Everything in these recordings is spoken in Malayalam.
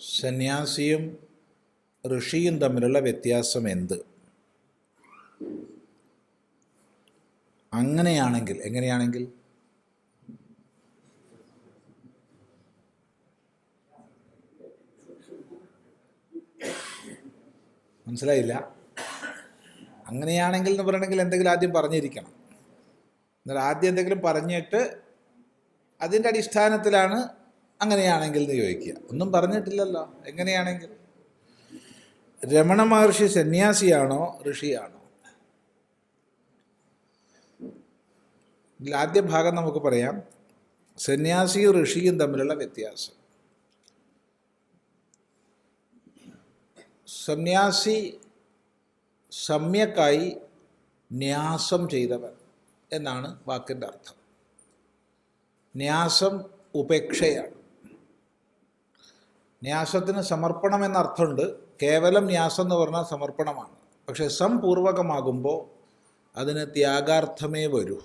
സന്യാസിയും ഋഷിയും തമ്മിലുള്ള വ്യത്യാസം എന്ത്? അങ്ങനെയാണെങ്കിൽ എങ്ങനെയാണെങ്കിൽ? മനസ്സിലായില്ല? അങ്ങനെയാണെങ്കിൽ എന്ന് പറയണമെങ്കിൽ എന്തെങ്കിലും ആദ്യം പറഞ്ഞിരിക്കണം. എന്നാൽ ആദ്യം എന്തെങ്കിലും പറഞ്ഞിട്ട് അതിന്റെ അടിസ്ഥാനത്തിലാണ് അങ്ങനെയാണെങ്കിൽ എന്ന് ചോദിക്കുക. ഒന്നും പറഞ്ഞിട്ടില്ലല്ലോ. എങ്ങനെയാണെങ്കിൽ? രമണ മഹർഷി സന്യാസിയാണോ ഋഷിയാണോ? ആദ്യ ഭാഗം നമുക്ക് പറയാം. സന്യാസിയും ഋഷിയും തമ്മിലുള്ള വ്യത്യാസം. സന്യാസി സമ്യക്കായി ന്യാസം ചെയ്തവൻ എന്നാണ് വാക്കിന്റെ അർത്ഥം. ന്യാസം ഉപേക്ഷയാണ്. ന്യാസത്തിന് സമർപ്പണം എന്ന അർത്ഥമുണ്ട് കേവലം ന്യാസം എന്ന് പറഞ്ഞാൽ സമർപ്പണമാണ്. പക്ഷെ സംപൂർവകമാകുമ്പോൾ അതിന് ത്യാഗാർത്ഥമേ വരൂ.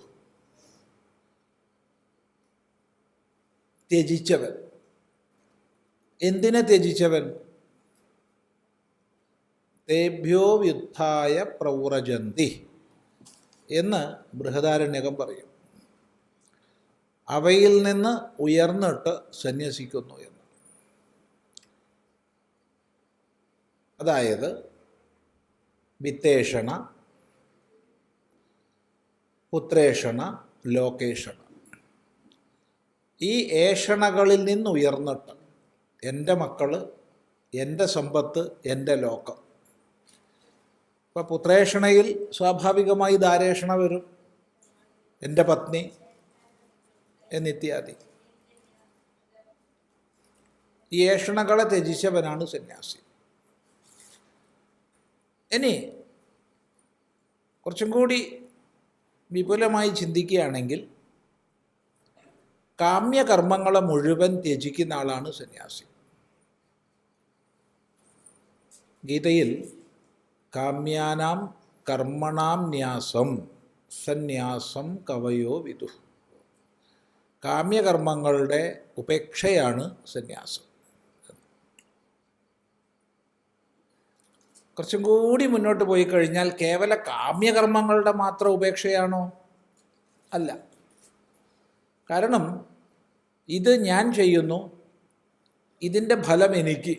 ത്യജിച്ചവൻ. എന്തിനെ ത്യജിച്ചവൻ? തേഭ്യോ യുദ്ധായ പ്രൗറജന്തി എന്ന് ബൃഹദാരണ്യകം പറയും. അവയിൽ നിന്ന് ഉയർന്നിട്ട് സന്യസിക്കുന്നു എന്ന്. അതായത് വിത്തേഷണ പുത്രേഷണ ലോകേഷണ. ഈ ഏഷണകളിൽ നിന്ന് ഉയർന്നിട്ട് എന്റെ മക്കൾ എന്റെ സമ്പത്ത് എന്റെ ലോകം. ഇപ്പോൾ പുത്രേഷണയിൽ സ്വാഭാവികമായി ദാരേഷണ വരും? എന്റെ പത്നി എന്നിത്യാദി. ഈ ഏഷണകളെ ത്യജിച്ചവനാണ് സന്യാസി. ഇനി കുറച്ചും കൂടി വിപുലമായി ചിന്തിക്കുകയാണെങ്കിൽ കാമ്യകർമ്മങ്ങളെ മുഴുവൻ ത്യജിക്കുന്ന ആളാണ് സന്യാസി. ഗീതയിൽ കാമ്യാനാം കർമ്മണാം ന്യാസം സന്യാസം കവയോ വിദു. കാമ്യകർമ്മങ്ങളുടെ ഉപേക്ഷയാണ് സന്യാസം. കുറച്ചും കൂടി മുന്നോട്ട് പോയി കഴിഞ്ഞാൽ കേവല കാമ്യകർമ്മങ്ങളുടെ മാത്രം ഉപേക്ഷയാണോ? അല്ല. കാരണം ഇത് ഞാൻ ചെയ്യുന്നു ഇതിന്റെ ഫലം എനിക്ക്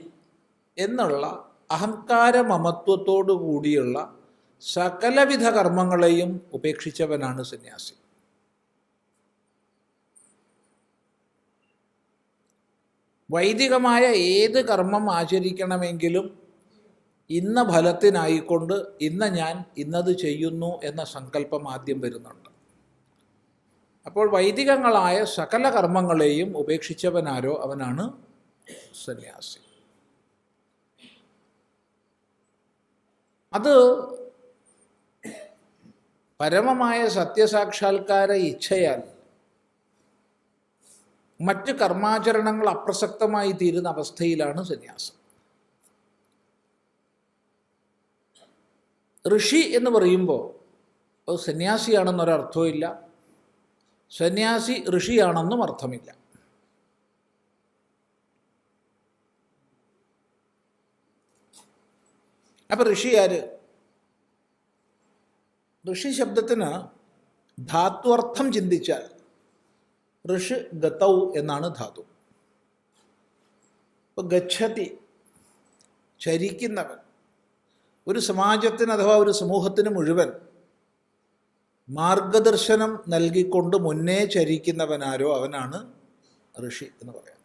എന്നുള്ള അഹങ്കാര മമത്വത്തോടു കൂടിയുള്ള സകലവിധ കർമ്മങ്ങളെയും ഉപേക്ഷിച്ചവനാണ് സന്യാസി. വൈദികമായ ഏത് കർമ്മം ആചരിക്കണമെങ്കിലും ഇന്ന ഫലത്തിനായിക്കൊണ്ട് ഇന്ന് ഞാൻ ഇന്നത് ചെയ്യുന്നു എന്ന സങ്കല്പം ആദ്യം വരുന്നുണ്ട്. അപ്പോൾ വൈദികങ്ങളായ സകല കർമ്മങ്ങളെയും ഉപേക്ഷിച്ചവനാരോ അവനാണ് സന്യാസി. അത് പരമമായ സത്യസാക്ഷാത്കാര ഇച്ഛയാൽ മറ്റ് കർമാചരണങ്ങൾ അപ്രസക്തമായി തീരുന്ന അവസ്ഥയിലാണ് സന്യാസം. ഋഷി എന്ന് പറയുമ്പോൾ അത് സന്യാസിയാണെന്നൊരർത്ഥമില്ല സന്യാസി ഋഷിയാണെന്നും അർത്ഥമില്ല. അപ്പം ഋഷി ആര്? ഋഷി ശബ്ദത്തിന് ധാത്വർത്ഥം ചിന്തിച്ചാൽ ഋഷി ഗതൗ എന്നാണ് ധാതു. ഇപ്പോൾ ഗച്ഛതി ചരിക്കുന്നവൻ ഒരു സമാജത്തിന് അഥവാ ഒരു സമൂഹത്തിന് മുഴുവൻ മാർഗദർശനം നൽകിക്കൊണ്ട് മുന്നേ ചരിക്കുന്നവനാരോ അവനാണ് ഋഷി എന്ന് പറയാം.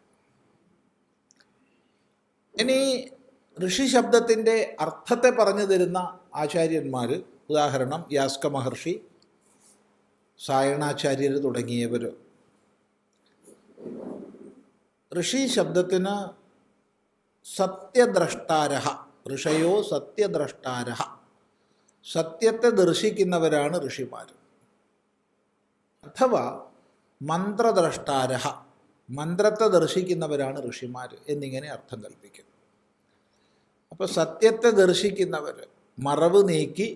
ഇനി ഋഷി ശബ്ദത്തിന്റെ അർത്ഥത്തെ പറഞ്ഞു തരുന്ന ആചാര്യന്മാർ ഉദാഹരണം യാസ്ക മഹർഷി സായണാചാര്യർ തുടങ്ങിയവർ ഋഷി ശബ്ദത്തിന് സത്യദ്രഷ്ടാരഹ ഋഷയോ സത്യദ്രഷ്ടാര സത്യത്തെ ദർശിക്കുന്നവരാണ് ഋഷിമാർ അഥവാ മന്ത്രദ്രഷ്ടാര മന്ത്രത്തെ ദർശിക്കുന്നവരാണ് ഋഷിമാർ എന്നിങ്ങനെ അർത്ഥം കൽപ്പിക്കുന്നു. അപ്പോൾ സത്യത്തെ ദർശിക്കുന്നവർ മറവ് നീക്കി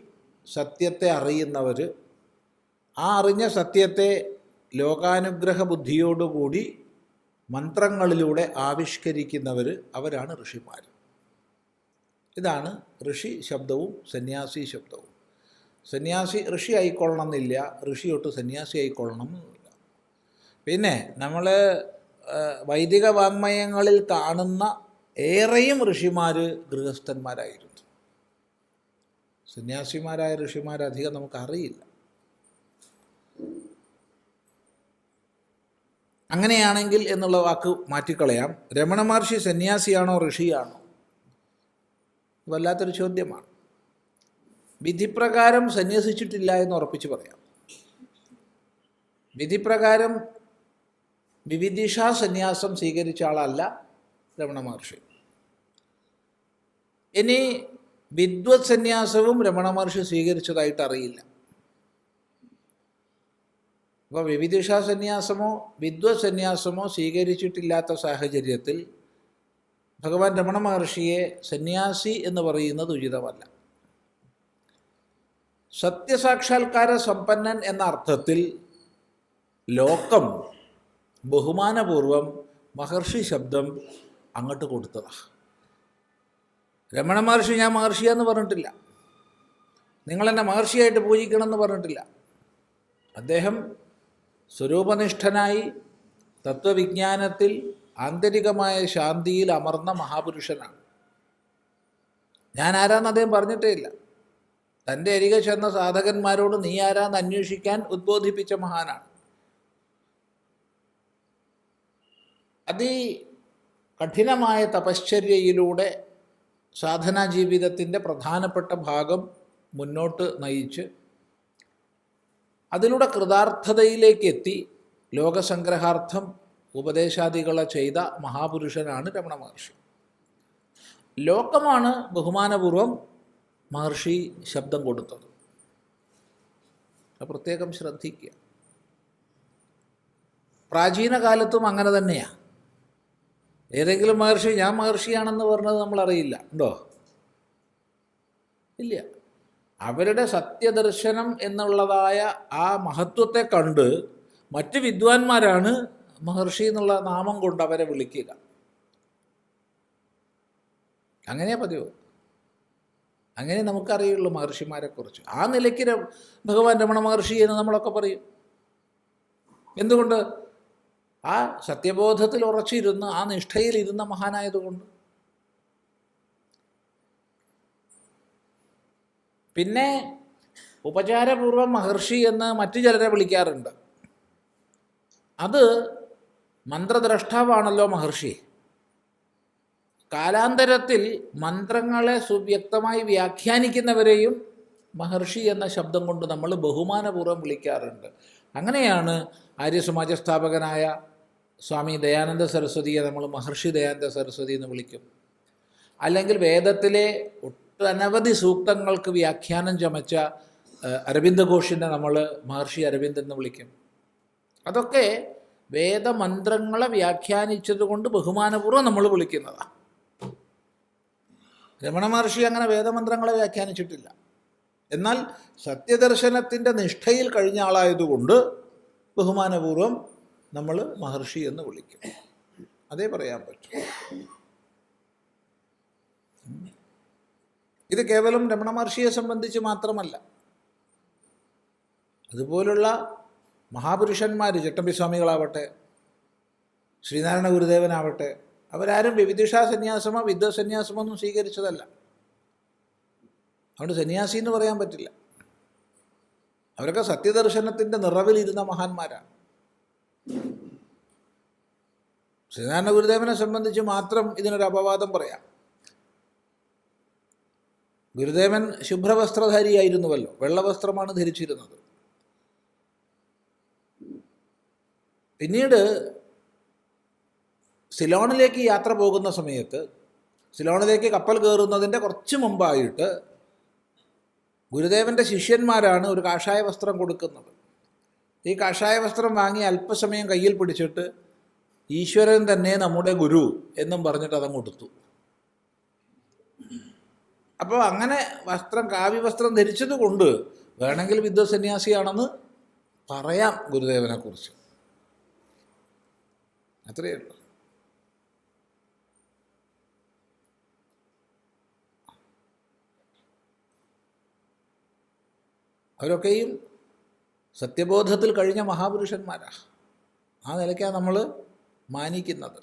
സത്യത്തെ അറിയുന്നവർ ആ അറിഞ്ഞ സത്യത്തെ ലോകാനുഗ്രഹ ബുദ്ധിയോടുകൂടി മന്ത്രങ്ങളിലൂടെ ആവിഷ്കരിക്കുന്നവർ അവരാണ് ഋഷിമാർ ഇതാണ് ഋഷി ശബ്ദവും സന്യാസി ശബ്ദവും. സന്യാസി ഋഷി ആയിക്കൊള്ളണം എന്നില്ല ഋഷി തൊട്ട് സന്യാസി ആയിക്കൊള്ളണം എന്നില്ല പിന്നെ നമ്മൾ വൈദിക വാങ്മയങ്ങളിൽ കാണുന്ന ഏറെയും ഋഷിമാർ ഗൃഹസ്ഥന്മാരായിരുന്നു. സന്യാസിമാരായ ഋഷിമാരധികം നമുക്കറിയില്ല. അങ്ങനെയാണെങ്കിൽ എന്നുള്ള വാക്ക് മാറ്റിക്കളയാം. രമണ മഹർഷി സന്യാസിയാണോ ഋഷിയാണോ? വല്ലാത്തൊരു ചോദ്യമാണ്. വിധിപ്രകാരം സന്യസിച്ചിട്ടില്ല എന്ന് ഉറപ്പിച്ച് പറയാം. വിധിപ്രകാരം വിവിധിഷ സന്യാസം സ്വീകരിച്ച ആളല്ല രമണ മഹർഷി. ഇനി വിദ്വത് സന്യാസവും രമണ മഹർഷി സ്വീകരിച്ചതായിട്ട് അറിയില്ല. അപ്പോൾ വിവിധിഷ സന്യാസമോ വിദ്വത് സന്യാസമോ സ്വീകരിച്ചിട്ടില്ലാത്ത സാഹചര്യത്തിൽ ഭഗവാൻ രമണ മഹർഷിയെ സന്യാസി എന്ന് പറയുന്നത് ഉചിതമല്ല. സത്യസാക്ഷാത്കാര സമ്പന്നൻ എന്ന അർത്ഥത്തിൽ ലോകം ബഹുമാനപൂർവം മഹർഷി ശബ്ദം അങ്ങോട്ട് കൊടുത്തതാണ് രമണ മഹർഷി ഞാൻ മഹർഷിയാന്ന് പറഞ്ഞിട്ടില്ല. നിങ്ങളെന്നെ മഹർഷിയായിട്ട് പൂജിക്കണം എന്ന് പറഞ്ഞിട്ടില്ല. അദ്ദേഹം സ്വരൂപനിഷ്ഠനായി തത്വവിജ്ഞാനത്തിൽ ആന്തരികമായ ശാന്തിയിൽ അമർന്ന മഹാപുരുഷനാണ്. ഞാൻ ആരാന്ന് അദ്ദേഹം പറഞ്ഞിട്ടേ ഇല്ല. തന്റെ അരികെ ചെന്ന സാധകന്മാരോട് നീ ആരാന്ന് അന്വേഷിക്കാൻ ഉദ്ബോധിപ്പിച്ച മഹാനാണ്. അതി കഠിനമായ തപശ്ചര്യയിലൂടെ സാധനാ ജീവിതത്തിന്റെ പ്രധാനപ്പെട്ട ഭാഗം മുന്നോട്ട് നയിച്ച് അതിലൂടെ കൃതാർത്ഥതയിലേക്ക് എത്തി ലോകസംഗ്രഹാർത്ഥം ഉപദേശാദികളെ ചെയ്ത മഹാപുരുഷനാണ് രമണ മഹർഷി. ലോകമാണ് ബഹുമാനപൂർവം മഹർഷി ശബ്ദം കൊടുത്തത്. പ്രത്യേകം ശ്രദ്ധിക്കുക. പ്രാചീന കാലത്തും അങ്ങനെ തന്നെയാണ് ഏതെങ്കിലും മഹർഷി ഞാൻ മഹർഷിയാണെന്ന് പറഞ്ഞത് നമ്മൾ അറിയില്ല ഉണ്ടോ? ഇല്ല. അവരുടെ സത്യദർശനം എന്നുള്ളതായ ആ മഹത്വത്തെ കണ്ട് മറ്റ് വിദ്വാൻമാരാണ് മഹർഷി എന്നുള്ള നാമം കൊണ്ട് അവരെ വിളിക്കുക. അങ്ങനെയാ പതിവ്. അങ്ങനെ നമുക്കറിയുള്ളൂ മഹർഷിമാരെക്കുറിച്ച് ആ നിലയ്ക്ക് ഭഗവാൻ രമണ മഹർഷി എന്ന് നമ്മളൊക്കെ പറയും. എന്തുകൊണ്ട്? ആ സത്യബോധത്തിൽ ഉറച്ചിരുന്ന് ആ നിഷ്ഠയിൽ ഇരുന്ന മഹാനായതുകൊണ്ട്. പിന്നെ ഉപചാരപൂർവം മഹർഷി എന്ന് മറ്റു ചിലരെ വിളിക്കാറുണ്ട്. അത് മന്ത്രദ്രഷ്ടാവാണല്ലോ മഹർഷി. കാലാന്തരത്തിൽ മന്ത്രങ്ങളെ സുവ്യക്തമായി വ്യാഖ്യാനിക്കുന്നവരെയും മഹർഷി എന്ന ശബ്ദം കൊണ്ട് നമ്മൾ ബഹുമാനപൂർവം വിളിക്കാറുണ്ട്. അങ്ങനെയാണ് ആര്യസമാജ സ്ഥാപകനായ സ്വാമി ദയാനന്ദ സരസ്വതിയെ നമ്മൾ മഹർഷി ദയാനന്ദ സരസ്വതി എന്ന് വിളിക്കും. അല്ലെങ്കിൽ വേദത്തിലെ ഒട്ടനവധി സൂക്തങ്ങൾക്ക് വ്യാഖ്യാനം ചമച്ച അരവിന്ദ ഘോഷിനെ നമ്മൾ മഹർഷി അരവിന്ദ് എന്ന് വിളിക്കും. അതൊക്കെ വേദമന്ത്രങ്ങളെ വ്യാഖ്യാനിച്ചത് കൊണ്ട് ബഹുമാനപൂർവം നമ്മൾ വിളിക്കുന്നതാണ് രമണ മഹർഷി അങ്ങനെ വേദമന്ത്രങ്ങളെ വ്യാഖ്യാനിച്ചിട്ടില്ല. എന്നാൽ സത്യദർശനത്തിന്റെ നിഷ്ഠയിൽ കഴിഞ്ഞ ആളായതുകൊണ്ട് ബഹുമാനപൂർവം നമ്മൾ മഹർഷി എന്ന് വിളിക്കും. അതേ പറയാൻ പറ്റും. ഇത് കേവലം രമണ മഹർഷിയെ സംബന്ധിച്ച് മാത്രമല്ല. അതുപോലുള്ള മഹാപുരുഷന്മാർ ചട്ടമ്പി സ്വാമികളാവട്ടെ ശ്രീനാരായണ ഗുരുദേവനാവട്ടെ അവരാരും വിവിധിഷാ സന്യാസമോ വിദ്വ സന്യാസമോ ഒന്നും സ്വീകരിച്ചതല്ല. അതുകൊണ്ട് സന്യാസി എന്ന് പറയാൻ പറ്റില്ല. അവരൊക്കെ സത്യദർശനത്തിന്റെ നിറവിലിരുന്ന മഹാന്മാരാണ്. ശ്രീനാരായണ ഗുരുദേവനെ സംബന്ധിച്ച് മാത്രം ഇതിനൊരു അപവാദം പറയാം. ഗുരുദേവൻ ശുഭ്രവസ്ത്രധാരിയായിരുന്നുവല്ലോ വെള്ളവസ്ത്രമാണ് ധരിച്ചിരുന്നത്. പിന്നീട് സിലോണിലേക്ക് യാത്ര പോകുന്ന സമയത്ത് സിലോണിലേക്ക് കപ്പൽ കയറുന്നതിന്റെ കുറച്ച് മുമ്പായിട്ട് ഗുരുദേവന്റെ ശിഷ്യന്മാരാണ് ഒരു കാഷായ വസ്ത്രം കൊടുക്കുന്നത്. ഈ കാഷായ വസ്ത്രം വാങ്ങി അല്പസമയം കയ്യിൽ പിടിച്ചിട്ട് ഈശ്വരൻ തന്നെ നമ്മുടെ ഗുരു എന്നും പറഞ്ഞിട്ട് അതങ്ങ് കൊടുത്തു അപ്പോൾ അങ്ങനെ വസ്ത്രം കാവ്യ വസ്ത്രം ധരിച്ചത് കൊണ്ട് വേണമെങ്കിൽ വിദ്വസന്യാസിയാണെന്ന് പറയാം ഗുരുദേവനെക്കുറിച്ച്. അത്രയേ ഉള്ളൂ. അവരൊക്കെയും സത്യബോധത്തിൽ കഴിഞ്ഞ മഹാപുരുഷന്മാരാണ് ആ നിലയ്ക്കാണ് നമ്മൾ മാനിക്കുന്നത്.